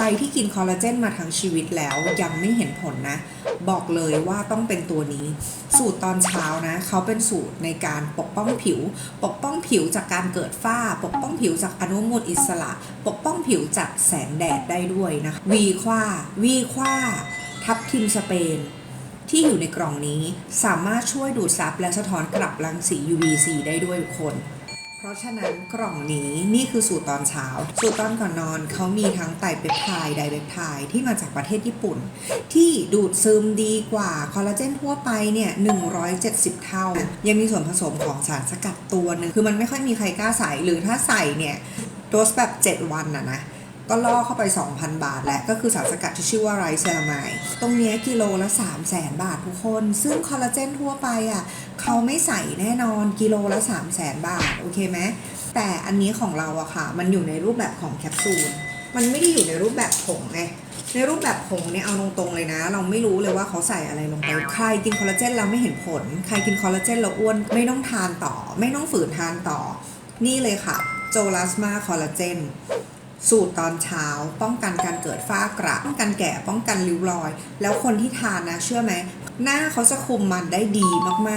รที่กินคอลลาเจนมาทั้งชีวิตแล้วยังไม่เห็นผลนะ บอกเลยว่าต้องเป็นตัวนี้ สูตรตอนเช้านะ เขาเป็นสูตรในการปกป้องผิว ปกป้องผิวจากการเกิดฝ้า ปกป้องผิวจากอนุมูลอิสระ ปกป้องผิวจากแสงแดดได้ด้วยนะคะวีคว้าวีคว้าทับทิมสเปนที่อยู่ในกล่องนี้สามารถช่วยดูดซับและสะท้อนกลับรังสี UVC ได้ด้วยทุกคน ราะฉะนั้นกล่องนี้นี่คือสูตรตอนเช้า สูตรตอนก่อนนอนเขามีทั้งไตรเปปไทด์ไดเปปไทด์ที่มาจากประเทศญี่ปุ่น ที่ดูดซึมดีกว่าคอลลาเจนทั่วไปเนี่ย 170 เท่า ยังมีส่วนผสมของสารสกัดตัวหนึ่งคือมันไม่ค่อยมีใครกล้าใส่หรือถ้าใส่เนี่ยโดสแบบ 7 วันอะนะ ก็ล่อเข้าไป 2,000 บาทแหละก็คือสารสกัดที่ชื่อว่าไรเซรามายตรงนี้กิโลละ3 0 0แสนบาททุกคน ซึ่งคอลลาเจนทั่วไปอะเขาไม่ใส่แน่นอนกิโลละ3 0 0แสนบาท โอเคไหมแต่อันนี้ของเราอะค่ะ มันอยู่ในรูปแบบของแคปซูลมันไม่ได้อยู่ในรูปแบบผงไงในรูปแบบผงเนี่ยเอาตรงๆเลยนะ เราไม่รู้เลยว่าเขาใส่อะไรลงไป ใครกินคอลลาเจนแล้วไม่เห็นผล ใครกินคอลลาเจนแล้วอ้วนไม่ต้องทานต่อ ไม่ต้องฝืนทานต่อ นี่เลยค่ะ โจลาสมาคอลลาเจน สูตรตอนเช้า ป้องกันการเกิดฝ้ากระป้องกันแก่ป้องกันริ้วรอย แล้วคนที่ทานนะเชื่อไหมหน้าเขาจะคุมมันได้ดีมากๆ